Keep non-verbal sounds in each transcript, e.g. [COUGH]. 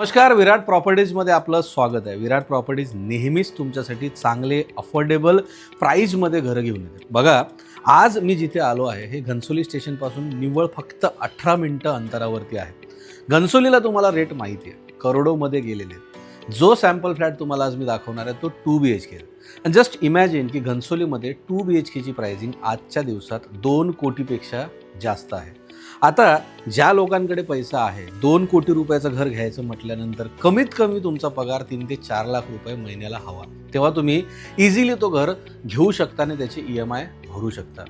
नमस्कार विराट प्रॉपर्टीजमध्ये आपलं स्वागत आहे. विराट प्रॉपर्टीज नेहमीच तुमच्यासाठी चांगले अफोर्डेबल प्राईजमध्ये घरं घेऊन येते बघा आज मी जिथे आलो आहे हे घनसोली स्टेशनपासून निव्वळ फक्त अठरा मिनटं अंतरावरती आहे. घनसोलीला तुम्हाला रेट माहिती आहे. करोडोमध्ये गेलेले आहेत. जो सॅम्पल फ्लॅट तुम्हाला आज मी दाखवणार आहे तो टू बी एच के आणि जस्ट इमॅजिन की घनसोलीमध्ये टू बी एच केची प्राइसिंग आजच्या दिवसात दोन कोटीपेक्षा जास्त आहे. आता ज्या लोकांकडे पैसा आहे दोन कोटी रुपयाचं घर घ्यायचं म्हटल्यानंतर कमीत कमी तुमचा पगार तीन ते चार लाख रुपये महिन्याला हवा. तेव्हा तुम्ही इझिली तो घर घेऊ शकता आणि त्याची ई एम आय भरू शकता.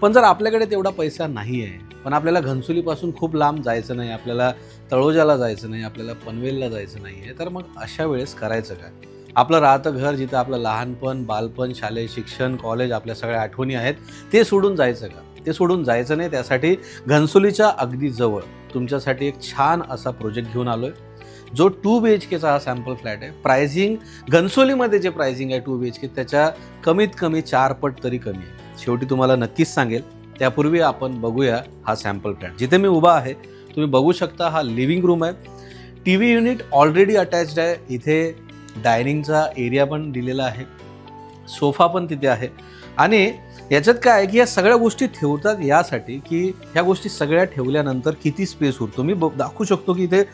पण जर आपल्याकडे तेवढा पैसा नाही आहे पण आपल्याला घनसुलीपासून खूप लांब जायचं नाही आपल्याला तळोजाला जायचं नाही आपल्याला पनवेलला जायचं नाही आहे तर मग अशा वेळेस करायचं काय? आपलं राहतं घर जिथं आपलं लहानपण बालपण शालेय शिक्षण कॉलेज आपल्या सगळ्या आठवणी आहेत ते सोडून जायचं का? ते सोडून जायचं नाही. त्यासाठी घनसोलीच्या अगदी जवळ तुमच्यासाठी एक छान असा प्रोजेक्ट घेऊन आलो आहे जो टू बी एच केचा हा सॅम्पल फ्लॅट आहे. प्रायझिंग घनसोलीमध्ये जे प्रायझिंग आहे टू बी एच के त्याच्या कमीत कमी चार पट तरी कमी आहे. शेवटी तुम्हाला नक्कीच सांगेल त्यापूर्वी आपण बघूया हा सॅम्पल फ्लॅट जिथे मी उभा आहे तुम्ही बघू शकता हा लिव्हिंग रूम आहे. T V unit already attached आहे. इथे डायनिंगचा एरिया पण दिलेला आहे. सोफा पण तिथे आहे. आणि याच्यात काय आहे की या सगळ्या गोष्टी ठेवतात यासाठी की ह्या गोष्टी सगळ्या ठेवल्यानंतर किती स्पेस उरतो. मी ब- दाखवू शकतो की इथे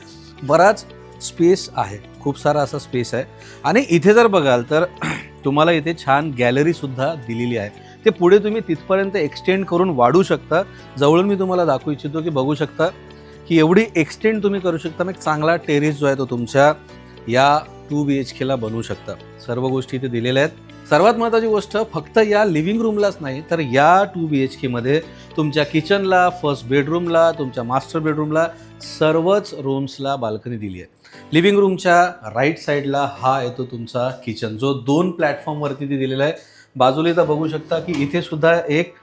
बराच स्पेस आहे. खूप सारा असा स्पेस आहे. आणि इथे जर बघाल तर [CLEARS THROAT] तुम्हाला इथे छान गॅलरीसुद्धा दिलेली आहे. ते पुढे तुम्ही तिथपर्यंत एक्सटेंड करून वाढू शकता. जवळून मी तुम्हाला दाखवू इच्छितो की बघू शकता की एवढी एक्सटेंड तुम्ही करू शकता. मग चांगला टेरेस जो आहे तो तुमच्या या टू बी एच केला बनवू शकता. सर्व गोष्टी इथे दिलेल्या आहेत. सर्वात महत्त्वाची गोष्ट फक्त या लिव्हिंग रूमलाच नाही तर या टू बी एच केमध्ये तुमच्या किचनला फर्स्ट बेडरूमला तुमच्या मास्टर बेडरूमला सर्वच रूम्सला बाल्कनी दिली आहे. लिव्हिंग रूमच्या राईट साईडला हा येतो तुमचा किचन जो दोन प्लॅटफॉर्मवरती ती दिलेला आहे. बाजूला इथं बघू शकता की इथे सुद्धा एक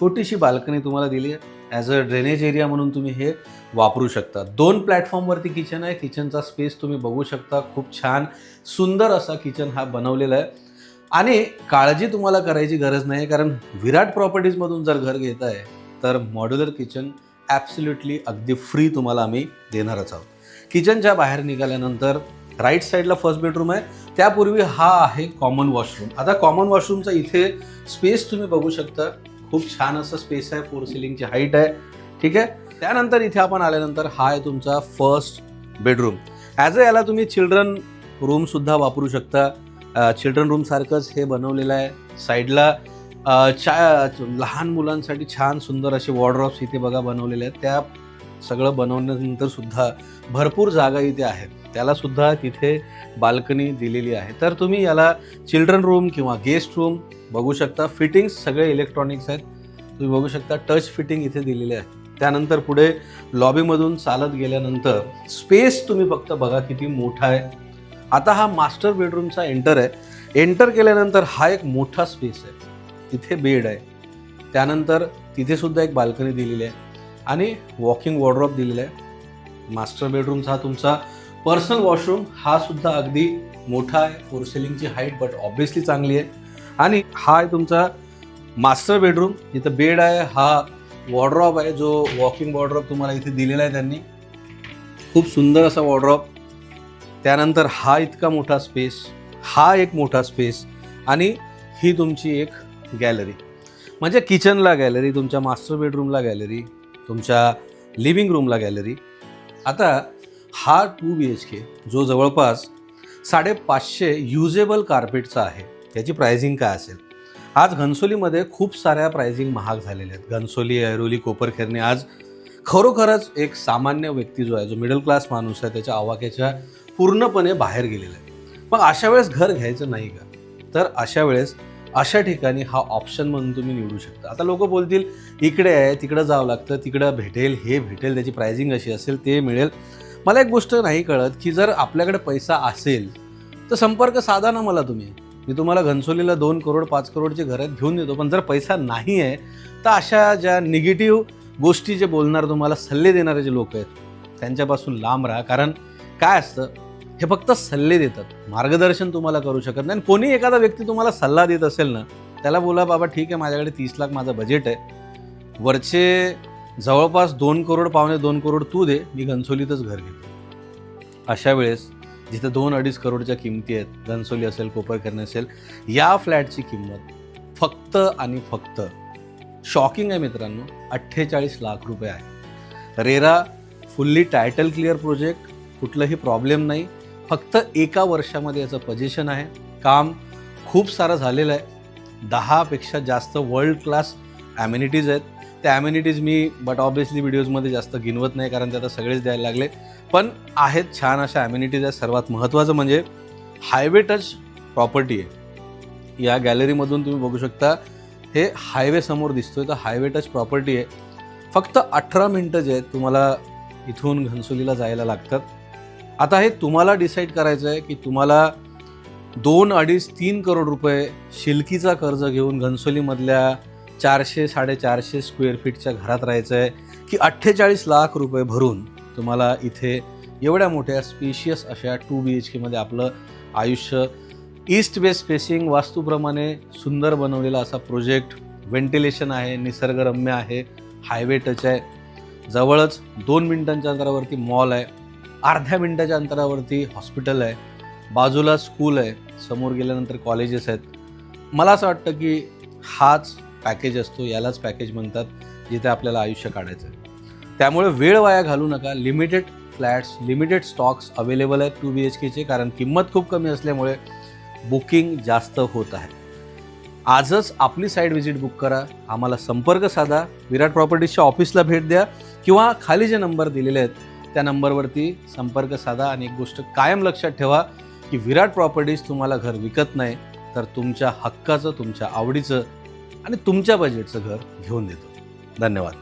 छोटीशी बाल्कनी तुम्हाला दिली आहे. ॲज अ ड्रेनेज एरिया म्हणून तुम्ही हे वापरू शकता. दोन प्लॅटफॉर्मवरती किचन आहे. किचनचा स्पेस तुम्ही बघू शकता. खूप छान सुंदर असा किचन हा बनवलेला आहे. आणि काळजी तुम्हाला करायची गरज नाही कारण विराट प्रॉपर्टीजमधून जर घर घेत आहे तर मॉड्युलर किचन ॲब्सल्युटली अगदी फ्री तुम्हाला आम्ही देणारच आहोत. किचनच्या बाहेर निघाल्यानंतर राईट साईडला फर्स्ट बेडरूम आहे. त्यापूर्वी हा आहे कॉमन वॉशरूम आता कॉमन वॉशरूमचा इथे स्पेस तुम्ही बघू शकता. खूप छान असं स्पेस आहे. फोर सिलिंगची हाईट आहे. ठीक आहे? त्यानंतर इथे आपण आल्यानंतर हा आहे तुमचा फर्स्ट बेडरूम ॲज अ याला तुम्ही चिल्ड्रन रूमसुद्धा वापरू शकता. चिल्ड्रन रूमसारखंच हे बनवलेलं आहे साईडला चा लहान मुलांसाठी छान सुंदर असे वॉर्ड्रॉप्स इथे बघा बनवलेले आहेत. त्या सगळं बनवल्यानंतर सुद्धा भरपूर जागा इथे आहेत. त्याला सुद्धा तिथे बाल्कनी दिलेली आहे. तर तुम्ही याला चिल्ड्रन रूम किंवा गेस्ट रूम बघू शकता. फिटिंग्स सगळे इलेक्ट्रॉनिक्स आहेत. तुम्ही बघू शकता टच फिटिंग इथे दिलेले आहे. त्यानंतर पुढे लॉबीमधून चालत गेल्यानंतर स्पेस तुम्ही फक्त बघा किती मोठा आहे. आता हा मास्टर बेडरूमचा एंटर आहे. एंटर केल्यानंतर हा एक मोठा स्पेस आहे. तिथे बेड आहे. त्यानंतर तिथेसुद्धा एक बाल्कनी दिलेली आहे. आणि वॉकिंग वॉर्ड्रॉप दिलेला आहे. मास्टर बेडरूमचा हा तुमचा पर्सनल वॉशरूम हा सुद्धा अगदी मोठा आहे. फोर सिलिंगची हाईट बट ऑब्विसली चांगली आहे. आणि हा आहे तुमचा मास्टर बेडरूम जिथं बेड आहे हा वॉर्ड्रॉप आहे जो वॉकिंग वॉर्ड्रॉप तुम्हाला इथे दिलेला आहे त्यांनी. खूप सुंदर असा वॉर्ड्रॉप त्यानंतर हा इतका मोठा स्पेस हा एक मोठा स्पेस आणि ही तुमची एक गॅलरी म्हणजे किचनला गॅलरी तुमच्या मास्टर बेडरूमला गॅलरी तुमच्या लिव्हिंग रूमला गॅलरी आता हा टू बी एच के जो जवळपास साडेपाचशे युजेबल कार्पेटचा आहे त्याची प्रायझिंग काय असेल? आज घनसोलीमध्ये खूप साऱ्या प्रायझिंग महाग झालेल्या आहेत. घनसोली ऐरोली कोपरखेरणे आज खरोखरच एक सामान्य व्यक्ती जो आहे जो मिडल क्लास माणूस आहे त्याच्या आवाक्याच्या पूर्णपणे बाहेर गेलेला आहे. मग अशा वेळेस घर घ्यायचं नाही का? तर अशा वेळेस अशा ठिकाणी हा ऑप्शन म्हणून तुम्ही निवडू शकता. आता लोक बोलतील इकडे आहे तिकडं जावं लागतं तिकडं भेटेल हे भेटेल त्याची प्रायझिंग अशी असेल ते मिळेल. मला एक गोष्ट नाही कळत की जर आपल्याकडे पैसा असेल तर संपर्क साधा ना मला तुम्ही. मी तुम्हाला घनसोलीला दोन करोड पाच करोडचे घरात घेऊन देतो पण जर पैसा नाही आहे तर अशा ज्या निगेटिव्ह गोष्टी जे बोलणार तुम्हाला सल्ले देणारे जे लोक आहेत त्यांच्यापासून लांब राहा. कारण काय असतं हे फक्त सल्ले देतात. मार्गदर्शन तुम्हाला करू शकत नाही. आणि कोणी एखादा व्यक्ती तुम्हाला सल्ला देत असेल ना त्याला बोला बाबा ठीक आहे माझ्याकडे तीस लाख माझं बजेट आहे. वरचे जवळपास दोन करोड पावणे दोन करोड तू दे मी घनसोलीतच घर घेतो. अशा वेळेस जिथे दोन अडीच करोडच्या किमती आहेत घनसोली असेल कोपरकरणी असेल या फ्लॅटची किंमत फक्त आणि फक्त शॉकिंग आहे मित्रांनो अठ्ठेचाळीस लाख रुपये आहे. RERA fully title clear project कुठलंही प्रॉब्लेम नाही फक्त एका वर्षामध्ये याचं पजेशन आहे. काम खूप सारं झालेलं आहे. दहापेक्षा जास्त वर्ल्ड क्लास ॲम्युनिटीज आहेत. त्या ॲम्युनिटीज मी बट ऑब्विसली व्हिडिओजमध्ये जास्त गिनवत नाही कारण ते आता सगळेच द्यायला लागले. पण आहेत छान अशा ॲम्युनिटीज आहेत. सर्वात महत्त्वाचं म्हणजे हायवे टच प्रॉपर्टी आहे. या गॅलरीमधून तुम्ही बघू शकता हे हायवे समोर दिसतोय. तर हायवे टच प्रॉपर्टी आहे. फक्त अठरा मिनटं जे आहेत तुम्हाला इथून घनसोलीला जायला लागतात. आता हे तुम्हाला डिसाईड करायचं आहे की तुम्हाला दोन अडीच तीन करोड रुपये शिलकीचा कर्ज घेऊन घनसोलीमधल्या चारशे साडेचारशे स्क्वेअर फीटच्या घरात राहायचं आहे की अठ्ठेचाळीस लाख रुपये भरून तुम्हाला इथे एवढ्या मोठ्या स्पेशियस अशा टू बी एच केमध्ये आपलं आयुष्य ईस्ट वेस्ट स्पेसिंग वास्तूप्रमाणे सुंदर बनवलेला असा प्रोजेक्ट व्हेंटिलेशन आहे निसर्गरम्य आहे हायवे टच आहे. जवळच दोन मिनटांच्या अंतरावरती मॉल आहे अर्ध्या मिनटाच्या अंतरावरती हॉस्पिटल आहे बाजूला स्कूल आहे समोर गेल्यानंतर कॉलेजेस आहेत. मला असं वाटतं की हाच पॅकेज असतो यालाच पॅकेज म्हणतात जिथे आपल्याला आयुष्य काढायचं आहे. त्यामुळे वेळ वाया घालू नका. Limited flats limited stocks available आहेत टू बी एच केचे कारण किंमत खूप कमी असल्यामुळे बुकिंग जास्त होत आहे. आजच आपली साईट व्हिजिट बुक करा. आम्हाला संपर्क साधा. विराट प्रॉपर्टीजच्या ऑफिसला भेट द्या. किंवा खाली जे नंबर दिलेले आहेत त्या नंबरवरती संपर्क साधा. आणि एक गोष्ट कायम लक्षात ठेवा की विराट प्रॉपर्टीज तुम्हाला घर विकत नाही तर तुमच्या हक्काचं तुमच्या आवडीचं आणि तुमच्या बजेटचं घर घेऊन देतो. धन्यवाद.